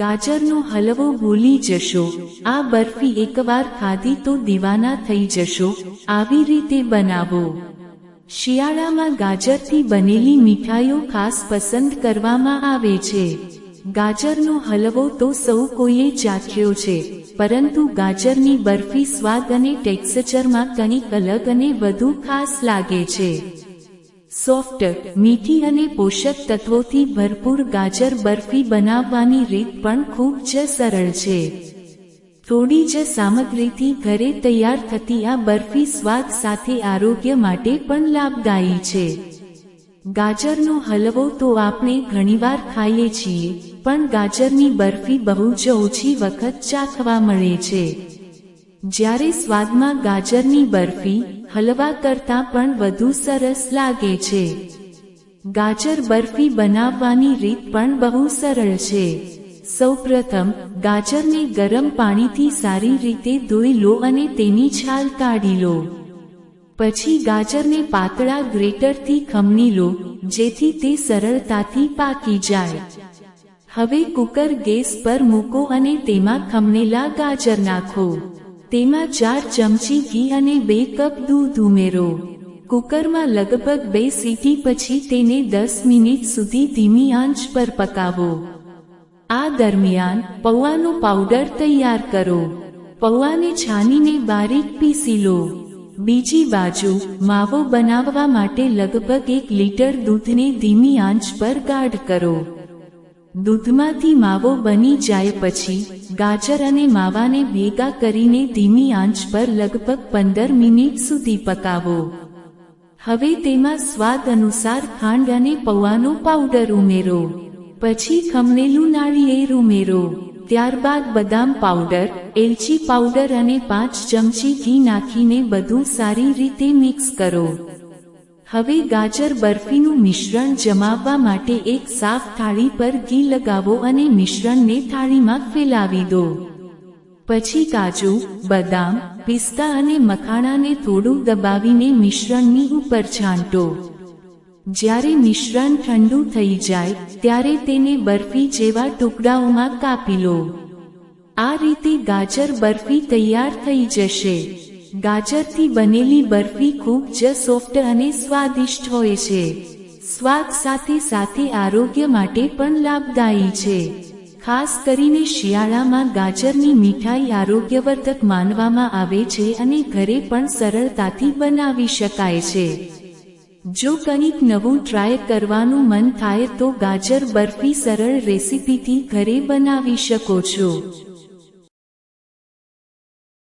ગાજરનો હલવો ભૂલી જશો. આ બરફી એકવાર ખાધી તો દીવાના થઈ જશો. આવી રીતે બનાવો. શિયાળામાં ગાજરથી બનેલી મીઠાઈઓ ખાસ પસંદ કરવામાં આવે છે. ગાજરનો હલવો તો સૌ કોઈએ ચાખ્યો છે, પરંતુ ગાજરની બરફી સ્વાદ અને ટેક્સચરમાં કંઈક અલગ અને વધુ ખાસ લાગે છે. સોફ્ટ, મીઠી અને પોષક તત્વોથી ભરપૂર ગાજર બરફી બનાવવાની રીત પણ ખૂબ જ સરળ છે. થોડી જ સામગ્રીથી ઘરે તૈયાર થતી આ બરફી સ્વાદ સાથે આરોગ્ય માટે પણ લાભદાયી છે. ગાજરનો હલવો તો આપણે ઘણીવાર ખાઈએ છીએ, પણ ગાજરની બરફી બહુ જ ઓછી વખત ચાખવા મળે છે. જ્યારે સ્વાદમાં ગાજરની બરફી હલવા કરતાં પણ વધુ સરસ લાગે છે. ગાજર બરફી બનાવવાની રીત પણ બહુ સરળ છે. સૌપ્રથમ, ગાજરને ગરમ પાણીથી સારી રીતે ધોઈ લો અને તેની છાલ કાઢી લો. પછી ગાજરને પાતળા ગ્રેટરથી ખમણી લો, જેથી તે સરળતાથી પાકી જાય. હવે કુકર ગેસ પર મૂકો અને તેમાં ખમણેલા ગાજર નાખો. તેમાં ચાર ચમચી ઘી અને બે કપ દૂધ ઉમેરો. કુકરમાં લગભગ બે સીટી પછી તેને દસ મિનિટ સુધી ધીમી આંચ પર પકાવો. આ દરમિયાન પૌવાનો પાવડર તૈયાર કરો. પૌવાને છાનીને બારીક પીસી લો. બીજી બાજુ માવો બનાવવા માટે લગભગ એક લીટર દૂધને ધીમી આંચ પર ગાઢ કરો. દૂધમાંથી માવો બની જાય પછી ગાજર અને માવાને ભેગા કરીને ધીમી આંચ પર લગભગ પંદર મિનિટ સુધી પકાવો. હવે તેમાં સ્વાદ અનુસાર ખાંડ અને પૌવાનો પાવડર ઉમેરો. પછી ખમણેલું નાળિયેર ઉમેરો. ત્યારબાદ બદામ પાવડર, એલચી પાવડર અને પાંચ ચમચી ઘી નાખીને બધું સારી રીતે મિક્સ કરો. હવે ગાજર બરફીનું મિશ્રણ જમાવવા માટે એક સાફ થાળી પર ઘી લગાવો અને મિશ્રણને થાળીમાં ફેલાવી દો. પછી કાજુ, બદામ, પિસ્તા અને મખાણાને થોડું દબાવીને મિશ્રણની ઉપર છાંટો. જ્યારે મિશ્રણ ઠંડુ થઈ જાય, ત્યારે તેને બરફી જેવા ટુકડાઓમાં કાપી લો. આ રીતે ગાજર બરફી તૈયાર થઈ જશે. ગાજરથી બનેલી બરફી ખૂબ જ સોફ્ટ અને સ્વાદિષ્ટ હોય છે. સ્વાદ સાથે સાથે આરોગ્ય માટે પણ લાભદાયી છે. ખાસ કરીને શિયાળામાં ગાજરની મીઠાઈ આરોગ્યવર્ધક માનવામાં આવે છે અને ઘરે પણ સરળતાથી બનાવી શકાય છે. જો કંઈક નવું ટ્રાય કરવાનું મન થાય તો ગાજર બરફી સરળ રેસીપીથી ઘરે બનાવી શકો છો.